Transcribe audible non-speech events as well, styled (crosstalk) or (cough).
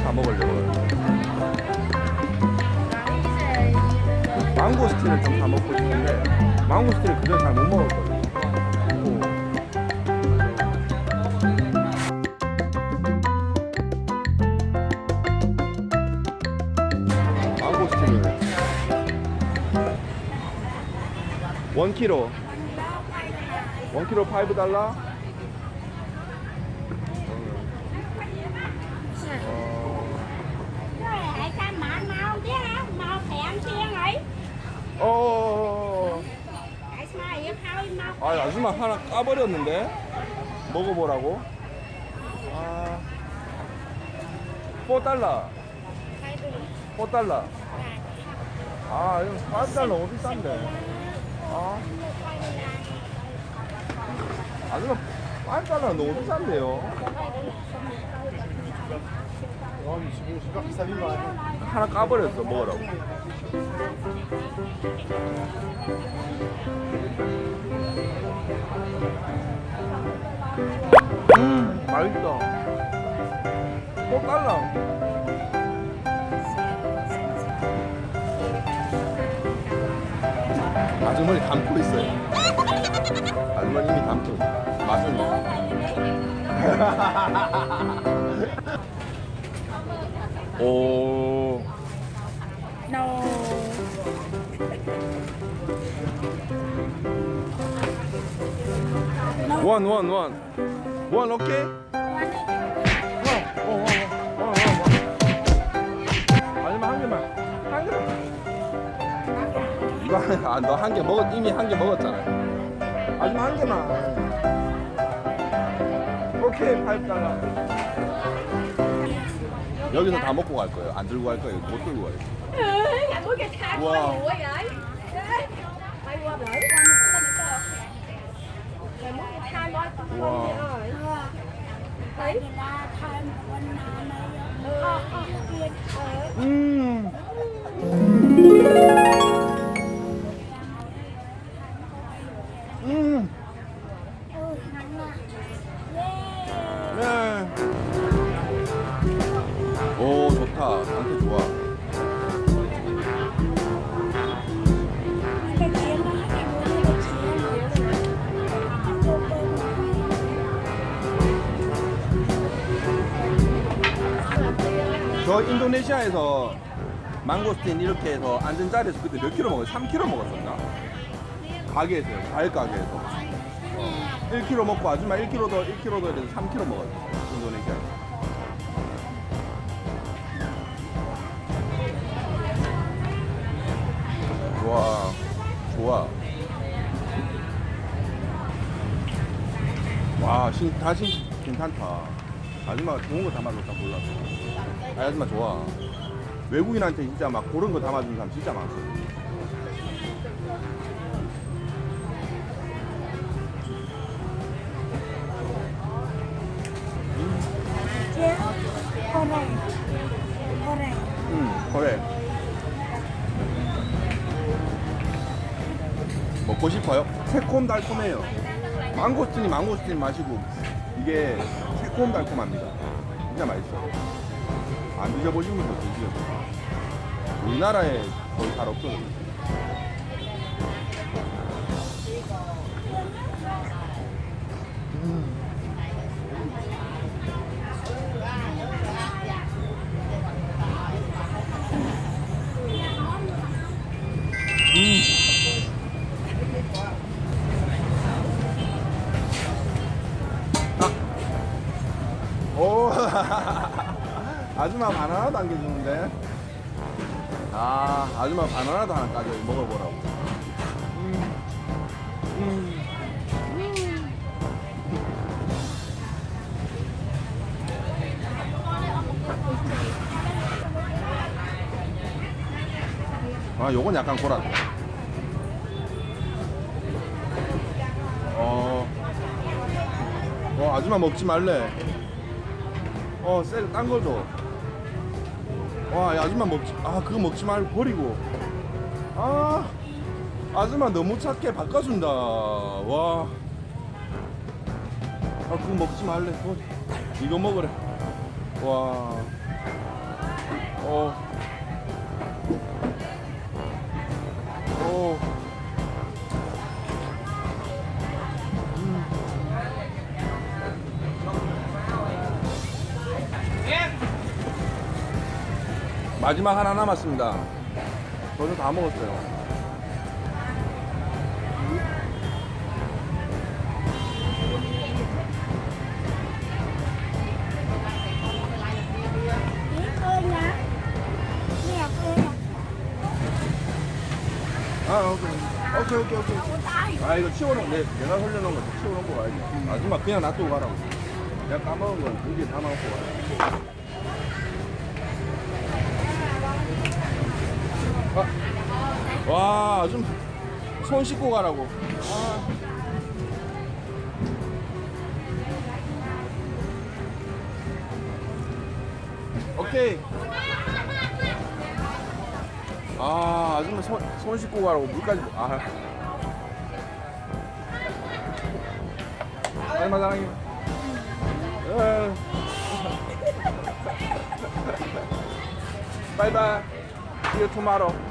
사 먹으려고. 망고스틴을 좀 사 먹고 싶은데 망고스틴을 그전 잘못 먹었거든요. 오. 망고스틴을 원 키로 원 키로 5 달러 아, 아줌마 하나 까버렸는데? 먹어보라고? 아. 4달러 thay vì 4달러 아 이거 4달러 너무 비싼데? 아. 아줌마 5달러 너무 비싼데요? 하나 까버렸어 먹으라고 음 맛있다 4달러 아주머니 담고 있어요. 아주머니 이미 담고. 맛은. (laughs) 오. no 원, 원, 원. 원, 오케이? 원. 아니면 한 개만. 한 개만. 이거 한, 아, 너 한 개 먹었, 이미 한 개 먹었잖아. 아줌마 한 개만. 오케이, 8달러. 여기서 다 먹고 갈 거예요. 안 들고 갈 거예요. 못 들고 가요. Dạ ว้าวอืม 저 인도네시아에서 망고스틴 이렇게 해서 앉은 자리에서 그때 몇 킬로 먹었어요? 3 킬로 먹었었나? 가게에서요. 과일 가게에서. 어. 1kg 먹고 아줌마 1kg 더 1kg 더 이래서 3kg 먹었어요. 인도네시아에서. 와, 좋아. 와, 신, 다시 괜찮다. 아줌마가 좋은 거 담아줬다 몰랐어. 아, 아줌마 좋아. 외국인한테 진짜 막 그런 거 담아주는 사람 진짜. 응, 그래. 먹고 싶어요? 새콤달콤해요. 망고스틴이 망고스틴 맛이고 이게 새콤달콤합니다. 진짜 맛있어. 안 드셔보신 분도 드시죠. 우리나라에 거의 잘 없거든요. 오, (laughs) 아줌마 바나나도 안겨주는데. 아, 아줌마 바나나도 하나 까줘 먹어보라고. 음, 음. 아, 요건 약간 고라. 어, 어, 아줌마 먹지 말래. 어, 셀, 딴거 줘. 와, 야, 아줌마 먹지, 아, 그거 먹지 말고 버리고. 아, 아줌마 너무 착해. 바꿔준다. 와. 아, 그거 먹지 말래. 버리. 이거 먹으래. 와. 오. 오. 마지막 하나 남았습니다. 저는 다 먹었어요. 아, 오케이. 오케이, 오케이, 오케이. 아, 이거 치워놓은, 내, 내가 흘려놓은 거 치워놓고 가야지. 아줌마 그냥 놔두고 가라고. 내가 까먹은 건 여기에 다 넣고 가야 와, 좀 손 씻고 가라고. 아. 오케이. 아, 아줌마 손, 손 씻고 가라고 물까지. 아. 얼마 사랑해. 에. (laughs) 바이바이. See you.